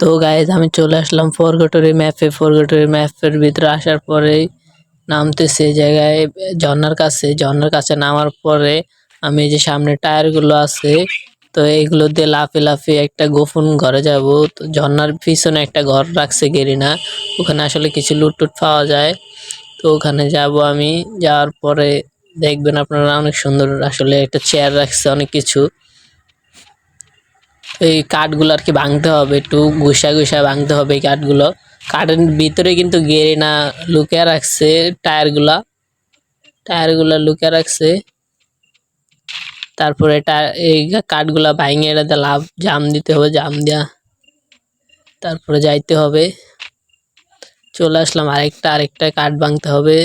তো গাইজ আমি চলে আসলাম ফরগটরি ম্যাপে ফরগটরি ম্যাপের ভিতরে আসার পরে নামতেছি এই জায়গায় ঝর্ণার কাছে। ঝর্ণার কাছে নামার পরে আমি যে সামনে টায়ারগুলো আছে, তো এইগুলো দিয়ে লাফে লাফিয়ে একটা গোপন ঘরে যাব। তো ঝর্ণার পিছনে একটা ঘর রাখছে গেরিনা। ওখানে আসলে কিছু লুট টুট পাওয়া যায়। তো ওখানে যাব আমি। যাওয়ার পরে দেখবেন আপনারা অনেক সুন্দর আসলে একটা চেয়ার রাখছে অনেক কিছু। এই কাঠগুলো আর কি ভাঙতে হবে, একটু গুছা গুছা ভাঙতে হবে এই কাঠগুলো। কাঠের ভিতরে কিন্তু গেরিনা লুকিয়ে রাখছে টায়ারগুলা। টায়ারগুলা লুকিয়ে রাখছে। তারপরে এই কাঠগুলা ভাঙে এটাতে লাভ, জাম দিতে হবে, জাম দেওয়া তারপরে যাইতে হবে। চলে আসলাম আরেকটা আরেকটা কাঠ ভাঙতে হবে।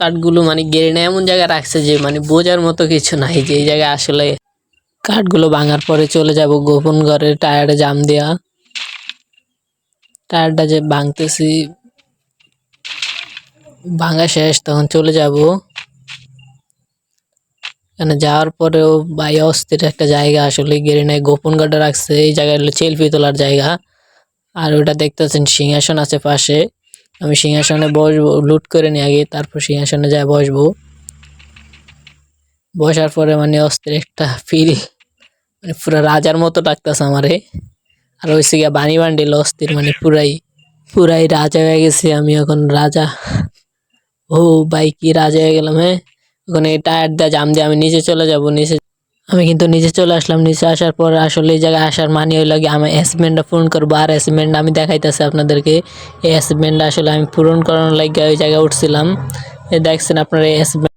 কাঠগুলো মানে গেরিনা এমন জায়গায় রাখছে যে মানে বোঝার মতো কিছু নাই যে এই জায়গায় আসলে কাঠগুলো ভাঙার পরে চলে যাব গোপন ঘরে টায়ারে জাম দেওয়া টায়ারটা যে ভাঙতেছি, ভাঙা শেষ, তখন চলে যাব। এখানে যাওয়ার পরেও ভাই অস্থির একটা জায়গা, আসলে গেরিনায় গোপন ঘাটে রাখছে, এই জায়গায় হলো সেলফি তোলার জায়গা। আর ওটা দেখতেছেন, সিংহাসন আছে পাশে। আমি সিংহাসনে বসবো, লুট করে নিয়ে আগে, তারপর সিংহাসনে যায় বসবো। বসার পরে মানে অস্থির একটা ফিল মানে পুরো রাজার মতো ডাকতেছে আমারে। আর ওই গিয়া বাণী বান্ডিল অস্থির মানে পুরাই পুরাই রাজা হয়ে গেছে আমি এখন রাজা। ও ভাই, কি রাজা হয়ে গেলাম হ্যাঁ? ওখানে টায়ার দিয়ে জাম দিয়ে আমি নিচে চলে যাব, নিচে। আমি কিন্তু নিচে চলে আসলাম, নিচে আসার পর আসলে এই জায়গায় আসার মানে হইল গিয়ে আমি অ্যাসিমেন্টটা পূরণ করব। আর অ্যাসিমেন্ট আমি দেখাইতেছি আপনাদেরকে। এই অ্যাসিমেন্টটা আসলে আমি পূরণ করানোর লাগে ওই জায়গায় উঠছিলাম। দেখছেন আপনারা এই